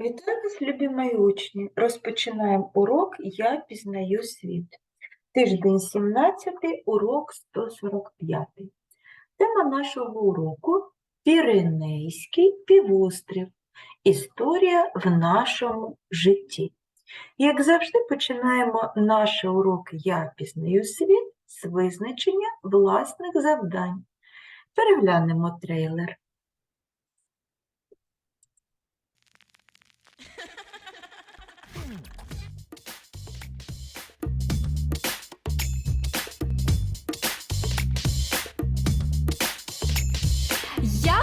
Вітаю вас, любі мої учні! Розпочинаємо урок Я пізнаю світ. Тиждень 17, урок 145. Тема нашого уроку Піренейський півострів. Історія в нашому житті. Як завжди, починаємо наш урок Я пізнаю світ з визначення власних завдань. Переглянемо трейлер.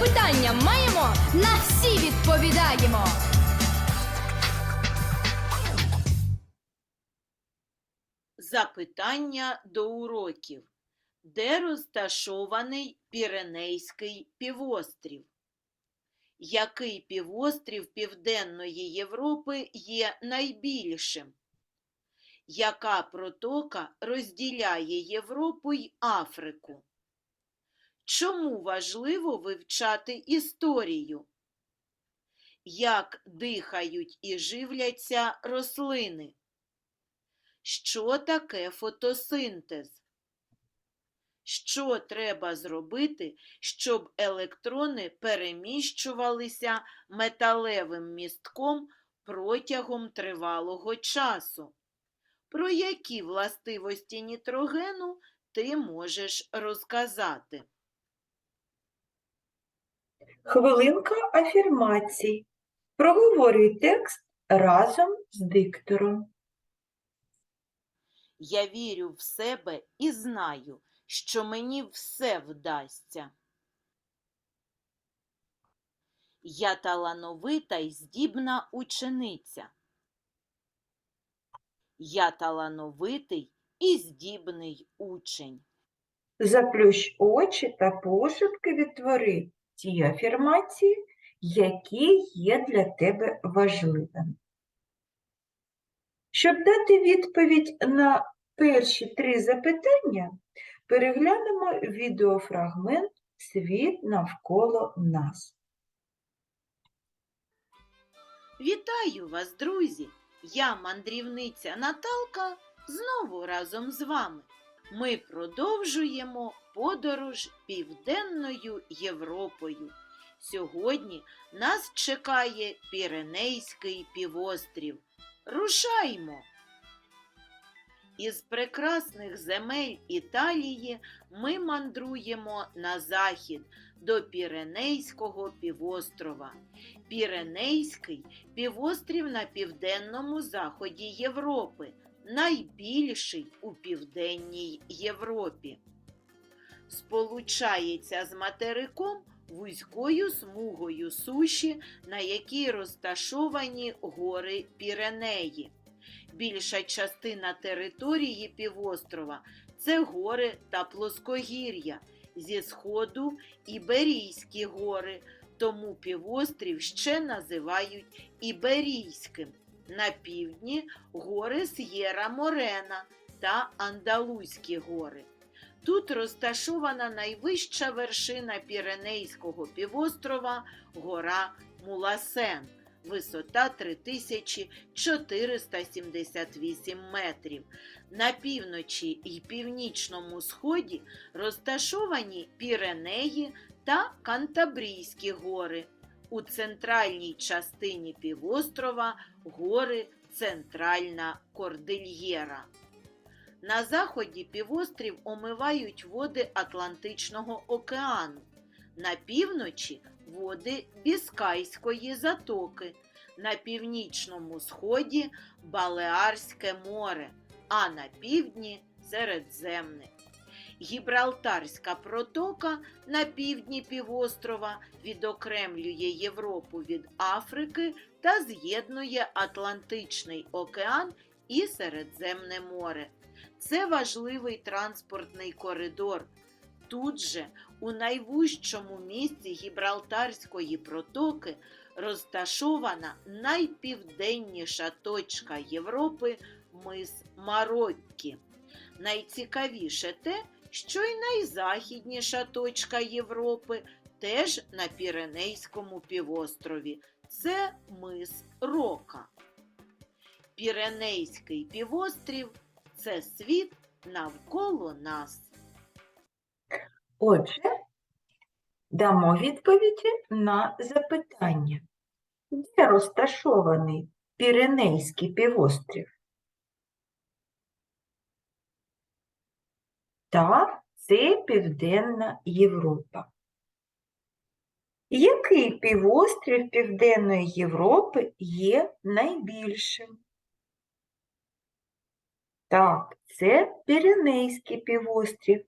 Запитання маємо, на всі відповідаємо. Запитання до уроків. Де розташований Піренейський півострів? Який півострів Південної Європи є найбільшим? Яка протока розділяє Європу й Африку? Чому важливо вивчати історію? Як дихають і живляться рослини? Що таке фотосинтез? Що треба зробити, щоб електрони переміщувалися металевим містком протягом тривалого часу? Про які властивості нітрогену ти можеш розказати? Хвилинка афірмацій. Проговорюй текст разом з диктором. Я вірю в себе і знаю, що мені все вдасться. Я талановита й здібна учениця. Я талановитий і здібний учень. Заплющ очі та пошепки відтвори ті афірмації, які є для тебе важливими. Щоб дати відповідь на перші три запитання, переглянемо відеофрагмент Світ навколо нас. Вітаю вас, друзі! Я мандрівниця Наталка знову разом з вами. Ми продовжуємо подорож Південною Європою. Сьогодні нас чекає Піренейський півострів. Рушаймо! Із прекрасних земель Італії ми мандруємо на захід до Піренейського півострова. Піренейський півострів на південному заході Європи, найбільший у південній Європі. Сполучається з материком вузькою смугою суші, на якій розташовані гори Піренеї. Більша частина території півострова це гори та плоскогір'я, зі сходу Іберійські гори, тому півострів ще називають Іберійським. На півдні гори С'єра Морена та Андалузькі гори. Тут розташована найвища вершина Піренейського півострова гора Муласен, висота 3478 метрів. На півночі і північному сході розташовані Піренеї та Кантабрійські гори. У центральній частині півострова гори Центральна Кордильєра. На заході півострів омивають води Атлантичного океану, на півночі води Біскайської затоки, на північному сході Балеарське море, а на півдні Середземне. Гібралтарська протока на півдні півострова відокремлює Європу від Африки та з'єднує Атлантичний океан і Середземне море. Це важливий транспортний коридор. Тут же, у найвужчому місці Гібралтарської протоки, розташована найпівденніша точка Європи мис Мароккі. Найцікавіше те, що й найзахідніша точка Європи теж на Піренейському півострові. Це мис Рока. Піренейський півострів це світ навколо нас. Отже, дамо відповіді на запитання. Де розташований Піренейський півострів? Так, це Південна Європа. Який півострів Південної Європи є найбільшим? Так, це Піренейський півострів.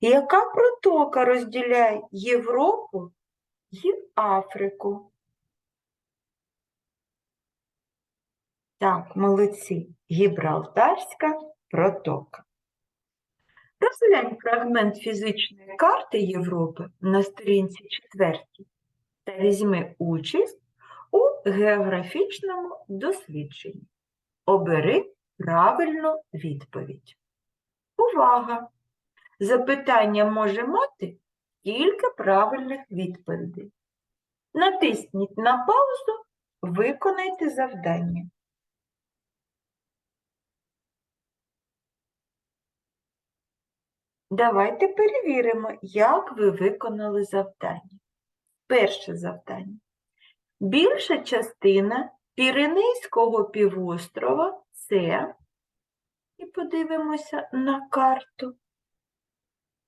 Яка протока розділяє Європу і Африку? Так, молодці. Гібралтарська протока. Розглянь фрагмент фізичної карти Європи на сторінці 4 та візьми участь у географічному дослідженні. Обери правильну відповідь. Увага! Запитання може мати кілька правильних відповідей. Натисніть на паузу, виконайте завдання. Давайте перевіримо, як ви виконали завдання. Перше завдання. Більша частина Піренейського півострова це, і подивимося на карту.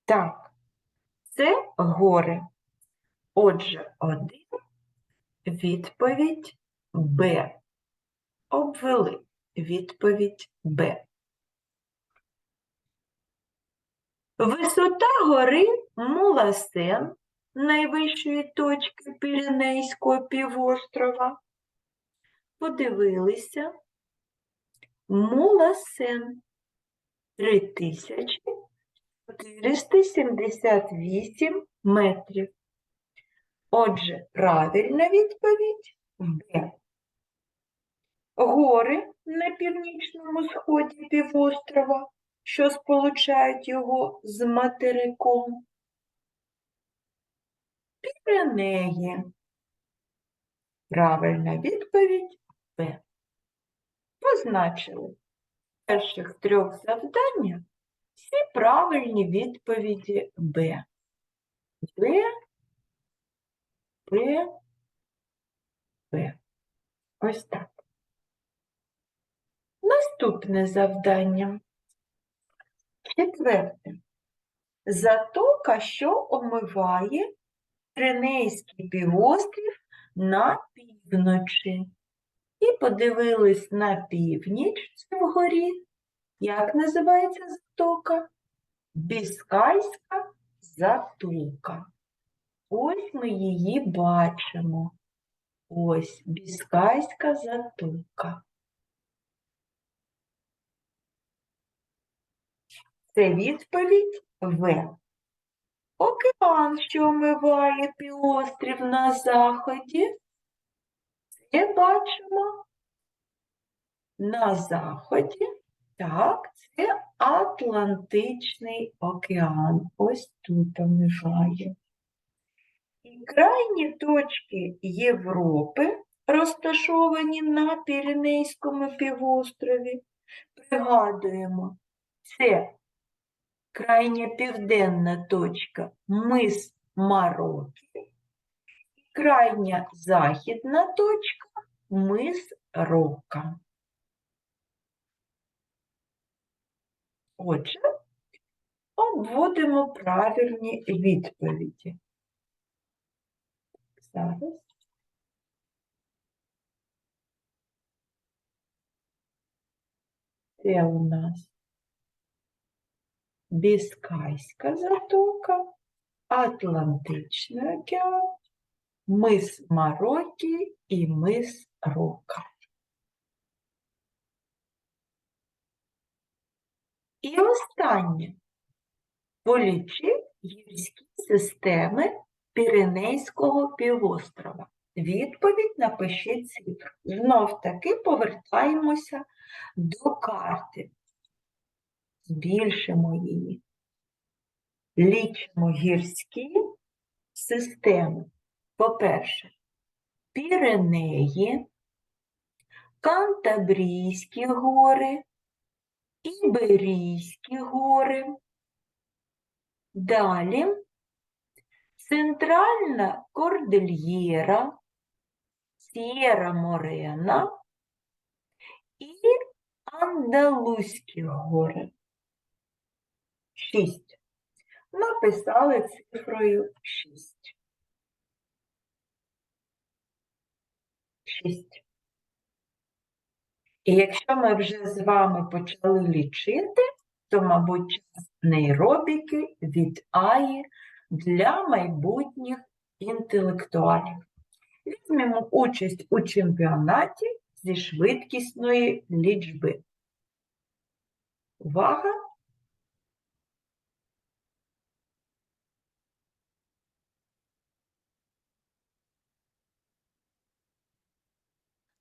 Так, це гори. Отже, один відповідь Б. Обвели відповідь Б. Висота гори Муласен, найвищої точки Піренейського півострова. Подивилися. Муласен 3478 метрів. Отже, правильна відповідь Б. Гори на північному сході півострова, що сполучають його з материком. Піренеї. Правильна відповідь Б. Позначили в перших трьох завданнях всі правильні відповіді Б. Б, Б, Б. Ось так. Наступне завдання. Четверте. Затока, що омиває Тринейський півострів на півночі. І подивились на північ це вгорі. Як називається затока? Біскайська затока. Ось ми її бачимо. Ось Біскайська затока. Це відповідь В. Океан, що омиває півострів на заході. Це бачимо на заході. Так, це Атлантичний океан. Ось тут омиває. І крайні точки Європи, розташовані на Піренейському півострові, пригадуємо, це крайня південна точка мис Мароккі, крайня західна точка мис Рока. Отже, обводимо правильні відповіді. Зараз. Це у нас Біскайська затока, Атлантичний океан, мис Мароккі і мис Рока. І останнє. Полічи гірські системи Піренейського півострова. Відповідь напиши цифру. Знов таки повертаємося до карти. Збільшимо її. Лічимо гірські системи. По-перше, Піренеї, Кантабрійські гори, Іберійські гори. Далі Центральна Кордильєра, Сєра Морена і Андалузькі гори. Шість. Написали цифрою шість. Шість. І якщо ми вже з вами почали лічити, то, мабуть, час нейробіки від Аї для майбутніх інтелектуалів. Візьмемо участь у чемпіонаті зі швидкісної лічби. Увага!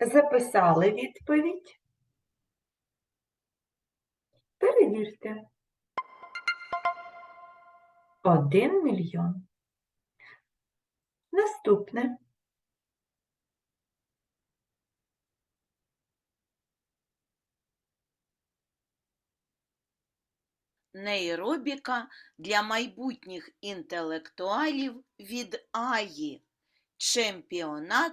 Записали відповідь. Перевірте. Один мільйон. Наступне. Нейробіка для майбутніх інтелектуалів від Аї. Чемпіонат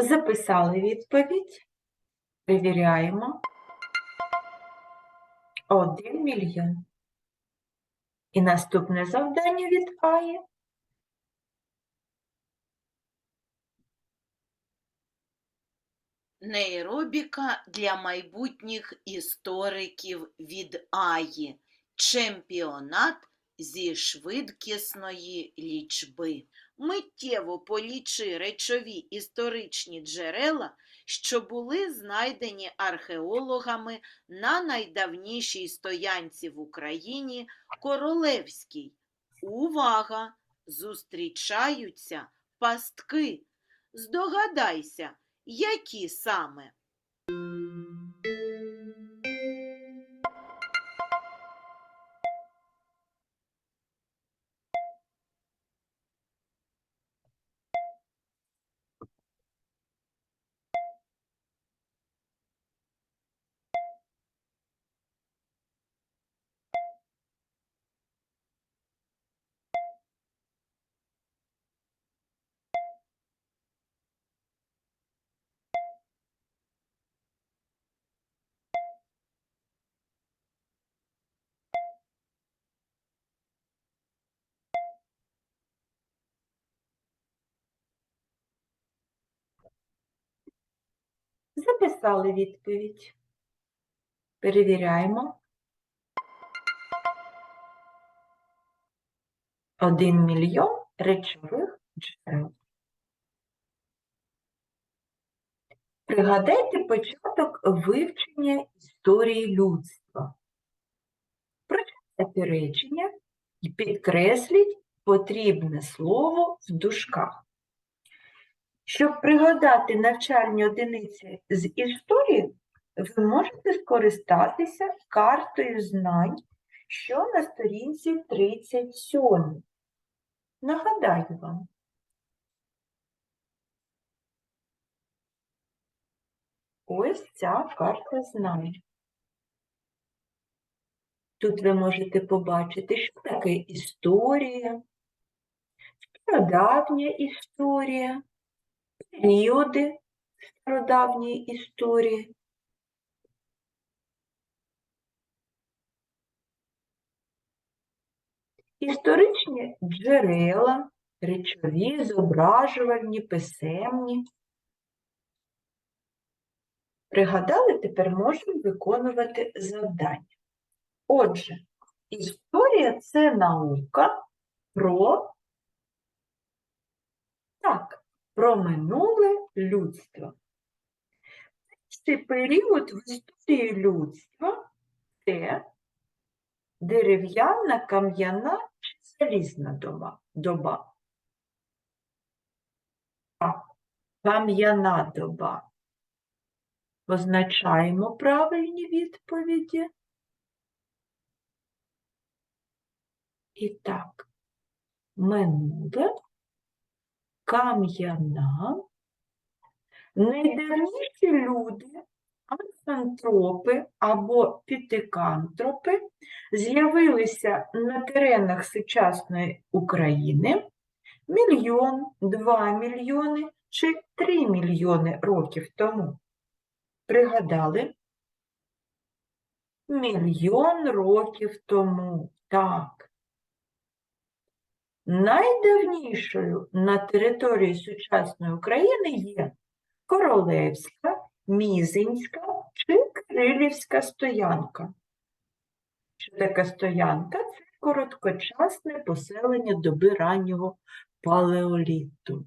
Записали відповідь. Перевіряємо. Один мільйон. І наступне завдання від Аї. Нейробіка для майбутніх істориків від Аї. Чемпіонат зі швидкісної лічби. Миттєво полічи речові історичні джерела, що були знайдені археологами на найдавнішій стоянці в Україні Королевській. Увага! Зустрічаються пастки. Здогадайся, які саме? Написали відповідь. Перевіряємо. 1 мільйон речових джерел. Пригадайте початок вивчення історії людства. Прочитайте речення і підкресліть потрібне слово в дужках. Щоб пригадати навчальні одиниці з історії, ви можете скористатися картою знань, що на сторінці 37. Нагадаю вам. Ось ця карта знань. Тут ви можете побачити, що таке історія, стародавня історія, періоди стародавньої історії. Історичні джерела, речові, зображувальні, писемні. Пригадали, тепер можемо виконувати завдання. Отже, історія це наука про так, про минуле людство. Цей період в історії людства це дерев'яна, кам'яна чи залізна доба. доба. Кам'яна доба. Позначаємо правильні відповіді. І так, минуле, кам'яна, найдавніші люди, ансантропи або пітикантропи з'явилися на теренах сучасної України мільйон, два мільйони чи три мільйони років тому. Пригадали? Мільйон років тому, так. Найдавнішою на території сучасної України є Королевська, Мізинська чи Крилівська стоянка. Що таке стоянка? Це короткочасне поселення доби раннього палеоліту.